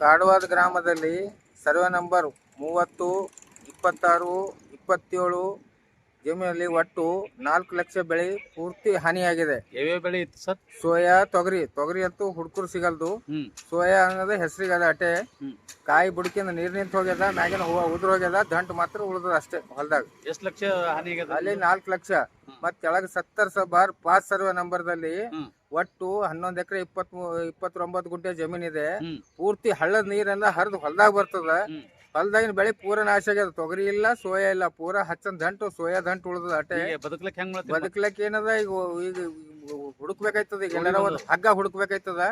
ಕಾಡವಾದ ಗ್ರಾಮದಲ್ಲಿ survey number ಮೂವತ್ತು ಇಪ್ಪತ್ತಾರು ಇಪ್ಪತ್ತೇಳು ಜಮೀನಲ್ಲಿ ಒಟ್ಟು ನಾಲ್ಕು ಲಕ್ಷ ಬೆಳೆ ಪೂರ್ತಿ ಹಾನಿಯಾಗಿದೆ. ಯಾವ್ಯಾವ ಬೆಳೆ ಇತ್ತು ಸರ್? ಸೋಯಾ ತೊಗರಿ. ತೊಗರಿ ಅಂತೂ ಹುಡುಕರು ಸಿಗಲ್ದು. ಹ್ಮ್. ಸೋಯಾ ಅನ್ನೋದು ಹೆಸರಿಗದ ಅಟೆ. ಹ್ಮ್. ಕಾಯಿ ಬುಡಕಿಂದ ನೀರು ನಿಂತ ಹೋಗ್ಯದ ಮ್ಯಾಗಿನ ಹೂವು ಉದ್ರ ಹೋಗ್ಯದ ದಂಟ್ ಮಾತ್ರ ಉಳಿದ್ರ ಅಷ್ಟೇ ಹೊಲದಾಗ. ಎಷ್ಟು ಲಕ್ಷ ಹಾನಿ ಆಗ್ಯದ? ಅಲ್ಲಿ ನಾಲ್ಕು ಲಕ್ಷ. ಮತ್ ಕೆಳಗೆ ಸತ್ತರ್ ಬಾರ್ ಪಾಸ್ ಸರ್ವೆ ನಂಬರ್ದಲ್ಲಿ ಹ್ಮ್. ಒಟ್ಟು ಹನ್ನೊಂದು ಎಕರೆ ಇಪ್ಪತ್ತ್ ಇಪ್ಪತ್ತೊಂಬತ್ತು ಗುಂಟೆ ಜಮೀನಿದೆ. ಹ್ಮ್. ಪೂರ್ತಿ ಹಳ್ಳದ ನೀರೆಲ್ಲ ಹರಿದು ಹೊಲದಾಗ ಬರ್ತದ. ಹ್ಮ್. ಹೊಲ್ದಾಗಿನ ಬೆಳೆ ಪೂರ ನಾಶ ಆಗ್ಯದ. ತೊಗರಿ ಇಲ್ಲ ಸೋಯಾ ಇಲ್ಲ ಪೂರ ಹಚ್ಚನ್ ದಂಟು ಸೋಯಾ ದಂಟು ಉಳ್ದದ ಅಟೆ. ಬದುಕ್ಲಕ್ ಹೆಂಗ್ ಬದುಕ್ಲಕ್ ಏನದ ಈಗ ಈಗ ಹುಡುಕ್ಬೇಕಾಯ್ತದ ಈಗ ಏನಾರ ಒಂದು ಹಗ್ಗ ಹುಡುಕ್ಬೇಕಾಯ್ತದ.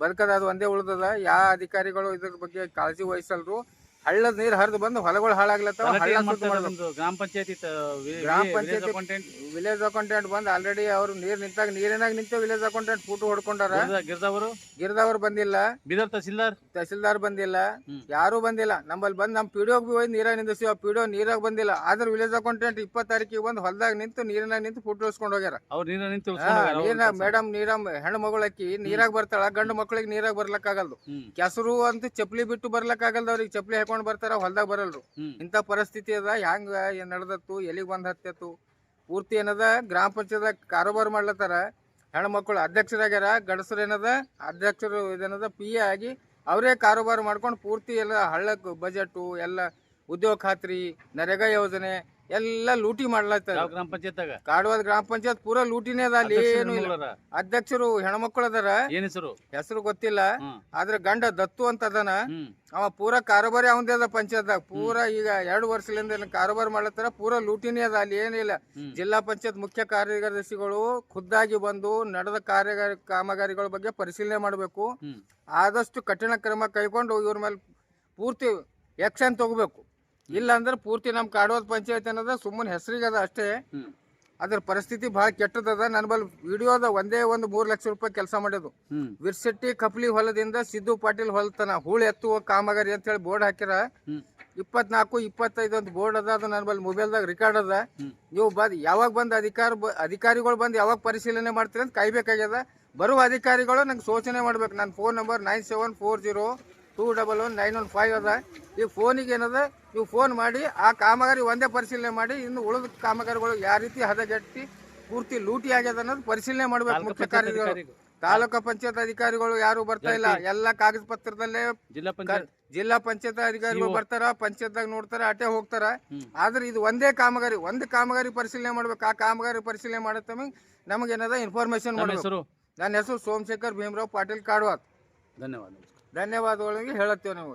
ಬದುಕದ ಅದು ಒಂದೇ ಉಳ್ದದ. ಯಾ ಅಧಿಕಾರಿಗಳು ಇದ್ರ ಬಗ್ಗೆ ಕಾಳಜಿ ವಹಿಸಲ್ರು. ಹಳ್ಳದ ನೀರ್ ಹರಿದು ಬಂದು ಹೊಲಗಳು ಹಾಳಾಗ್ಲತ್ತಾವ ಹಳ್ಳ ಏನ್ ಸುತ್ತ ಮಾಡ್ಬೇಕು. ಗ್ರಾಮ ಪಂಚಾಯತಿ ಗ್ರಾಮ ಪಂಚಾಯತಿ ವಿಲೇಜ್ ಅಕೌಂಟೆಂಟ್ ಬಂದ್ ಆಲ್ರೆಡಿ ಅವ್ರು ನೀರ್ ನಿಂತಾಗ ನೀರಿನಾಗ ನಿಂತು ವಿಲೇಜ್ ಅಕೌಂಟೆಂಟ್ ಫೋಟೋ ಹೊಡ್ಕೊಂಡಾರ. ಗಿರ್ದವರು ಗಿರ್ದವ್ರು ಬಂದಿಲ್ಲ. ಬೀದರ್ ತಹಸೀಲ್ದಾರ್? ತಹಸೀಲ್ದಾರ್ ಬಂದಿಲ್ಲ. ಹ್ಮ್. ಯಾರು ಬಂದಿಲ್ಲ. ನಮ್ಮಲ್ಲಿ ಬಂದ್ ನಮ್ ಪಿಡಿಯೋಗ್ ಬಿ ಹೋಗಿ ನೀರಾಗ ನಿಂದಿಸಿವ ಪಿಡಿಯೋ ನೀರಾಗ ಬಂದಿಲ್ಲ. ಆದ್ರೆ ವಿಲೇಜ್ ಅಕೌಂಟೆಂಟ್ ಇಪ್ಪತ್ ತಾರೀಕಿಗೆ ಬಂದು ಹೊಲದಾಗ ನಿಂತು ನೀರಿನಾಗ ನಿಂತು ಫೋಟೋ ಇಸ್ಕೊಂಡು ಹೋಗ್ಯಾರ. ಅವ್ರು ನೀರ ನಿಂತು ಹಾ, ಮೇಡಮ್ ನೀರ ಹೆಣ್ಣು ಮಗಳಕ್ಕಿ ನೀರಾಗ ಬರ್ತಾಳ ಗಂಡು ಮಕ್ಕಳಿಗೆ ನೀರಾಗ ಬರ್ಲಕ್ಕಾಗಲ್ದು. ಹ್ಮ್. ಕೆಸರು ಅಂತ ಚಪ್ಲಿ ಬಿಟ್ಟು ಬರ್ಲಕ್ಕಾಗಲ್ದು ಅವ್ರಿಗೆ. ಚಪ್ಲಿ ಹಾಕೊಂಡ್ ಬರ್ತಾರ ಹೊಲ್ದಾಗ ಬರಲ್ರು. ಇಂತ ಇಂಥ ಪರಿಸ್ಥಿತಿ ಅದ ಹ್ಯಾಂಗ ಏನ್ ನಡೆದತ್ತು ಎಲ್ಲಿಗೆ ಬಂದ್ ಹತ್ತತ್ತು? ಪೂರ್ತಿ ಏನದ ಗ್ರಾಮ ಪಂಚಾಯತ್ ಕಾರೋಬಾರ್ ಮಾಡ್ಲತ್ತಾರ. ಹೆಣ್ಮಕ್ಳು ಅಧ್ಯಕ್ಷರಾಗ್ಯಾರ ಗಂಡಸರು ಏನದ ಅಧ್ಯಕ್ಷರು ಇದೇನದ ಪಿ ಎ ಆಗಿ ಅವರೇ ಕಾರೋಬಾರ್ ಮಾಡ್ಕೊಂಡು ಪೂರ್ತಿ ಎಲ್ಲ ಹಳ್ಳಕ್ಕೆ ಬಜೆಟು ಎಲ್ಲ ಉದ್ಯೋಗ ಖಾತ್ರಿ ನರೇಗಾ ಯೋಜನೆ ಎಲ್ಲ ಲೂಟಿ ಮಾಡ್ಲತ್ತಾರ ಯಾವ ಗ್ರಾಮ ಪಂಚಾಯತ್ದಾಗ? ಕಾಡವಾದ ಗ್ರಾಮ ಪಂಚಾಯತ್ ಪೂರಾ ಲೂಟಿನೇ ಅದ. ಅಲ್ಲಿ ಏನು ಇಲ್ಲ. ಅಧ್ಯಕ್ಷರು ಹೆಣ್ಮಕ್ಳು ಅದಾರ. ಏನ್ ಹೆಸರು? ಹೆಸರು ಗೊತ್ತಿಲ್ಲ. ಹ್ಮ್. ಆದ್ರೆ ಗಂಡ ದತ್ತು ಅಂತ ಅದಾನ. ಹ್ಮ್. ಅವ ಪೂರಾ ಕಾರೋಬಾರಿ ಅವಂದೇ ಅದ ಪಂಚಾಯತ್ದಾಗ. ಪೂರಾ ಈಗ ಎರಡು ವರ್ಷದಿಂದ ಏನ್ ಕಾರೋಬಾರ್ ಮಾಡ್ಲತ್ತಾರ. ಪೂರಾ ಲೂಟಿನೇ ಅದ. ಅಲ್ಲಿ ಏನಿಲ್ಲ ಹ್ಮ್. ಜಿಲ್ಲಾ ಪಂಚಾಯತ್ ಮುಖ್ಯ ಕಾರ್ಯದರ್ಶಿಗಳು ಖುದ್ದಾಗಿ ಬಂದು ನಡೆದ ಕಾರ್ಯ ಕಾಮಗಾರಿಗಳ ಬಗ್ಗೆ ಪರಿಶೀಲನೆ ಮಾಡಬೇಕು. ಹ್ಮ್. ಆದಷ್ಟು ಕಠಿಣ ಕ್ರಮ ಕೈಕೊಂಡು ಇವ್ರ ಮೇಲೆ ಪೂರ್ತಿ ಆಕ್ಷನ್ ತಗೋಬೇಕು. ಇಲ್ಲ ಅಂದ್ರೆ ಪೂರ್ತಿ ನಮ್ಮ ಕಾಡೋದ್ ಪಂಚಾಯತ್ ಅನ್ನೋದ ಸುಮ್ಮನೆ ಹೆಸರಿಗೆ ಅದ ಅಷ್ಟೇ. ಅದ್ರ ಪರಿಸ್ಥಿತಿ ಬಹಳ ಕೆಟ್ಟದದ. ನನ್ನ ಬಲ್ ವಿಡಿಯೋದ ಒಂದೇ ಒಂದು ಮೂರ್ ಲಕ್ಷ ರೂಪಾಯಿ ಕೆಲಸ ಮಾಡೋದು ವಿರ್ಸೆಟ್ಟಿ ಕಪ್ಲಿ ಹೊಲದಿಂದ ಸಿದ್ದು ಪಾಟೀಲ್ ಹೊಲತನ ಹೂಳು ಎತ್ತುವ ಕಾಮಗಾರಿ ಅಂತ ಹೇಳಿ ಬೋರ್ಡ್ ಹಾಕ್ಯಾರ. ಹ್ಮ್. ಇಪ್ಪತ್ನಾಲ್ಕು ಇಪ್ಪತ್ತೈದು ಅಂತ ಬೋರ್ಡ್ ಅದ. ಅದು ನನ್ನ ಮೊಬೈಲ್ ಮೊಬೈಲ್ದಾಗ ರೆಕಾರ್ಡ್ ಅದ. ನೀವು ಬಂದ್ ಯಾವಾಗ ಬಂದ್ ಅಧಿಕಾರ ಅಧಿಕಾರಿಗಳು ಬಂದು ಯಾವಾಗ ಪರಿಶೀಲನೆ ಮಾಡ್ತೀರಿ ಅಂತ ಕಾಯ್ಬೇಕಾಗ್ಯದ. ಬರುವ ಅಧಿಕಾರಿಗಳು ನಂಗೆ ಸೂಚನೆ ಮಾಡ್ಬೇಕು. ನನ್ನ phone number nine seven four zero two double one nine one five ಅದ. ಈ ಫೋನಿಗೆ ಏನದ? ನೀವು ಫೋನ್ ಮಾಡಿ ಆ ಕಾಮಗಾರಿ ಒಂದೇ ಪರಿಶೀಲನೆ ಮಾಡಿ ಇನ್ನು ಉಳಿದ ಕಾಮಗಾರಿಗಳು ಯಾವ ರೀತಿ ಹದಗೆಟ್ಟಿ ಪೂರ್ತಿ ಲೂಟಿ ಆಗ್ಯದ ಅನ್ನೋದು ಪರಿಶೀಲನೆ ಮಾಡಬೇಕು ಮುಖ್ಯ ಕಾರ್ಯದರ್ಶಿಗಳು ಕಾರ್ಯಗಳು. ತಾಲೂಕು ಪಂಚಾಯತ್ ಅಧಿಕಾರಿಗಳು ಯಾರು ಬರ್ತಾ ಇಲ್ಲ. ಎಲ್ಲ ಕಾಗದ ಪತ್ರದಲ್ಲೇ ಜಿಲ್ಲಾ ಪಂಚಾಯತ್. ಜಿಲ್ಲಾ ಪಂಚಾಯತ್ ಅಧಿಕಾರಿಗಳು. ಬರ್ತಾರ ಪಂಚಾಯತ್ದಾಗ ನೋಡ್ತಾರ ಅಟೆ ಹೋಗ್ತಾರ. ಆದ್ರೆ ಇದು ಒಂದೇ ಕಾಮಗಾರಿ ಒಂದು ಕಾಮಗಾರಿ ಪರಿಶೀಲನೆ ಮಾಡ್ಬೇಕು. ಆ ಕಾಮಗಾರಿ ಪರಿಶೀಲನೆ ಮಾಡತ್ತ ನಮಗೇನದ ಇನ್ಫಾರ್ಮೇಶನ್ ನಮ್ಮ ನನ್ನ ಹೆಸರು ಸೋಮಶೇಖರ್ ಭೀಮರಾವ್ ಪಾಟೀಲ್ ಕಾಡ್ವಾತ್. ಧನ್ಯವಾದ ಧನ್ಯವಾದಗಳಿಗೆ ಹೇಳತ್ತೇವೆ ನೀವು.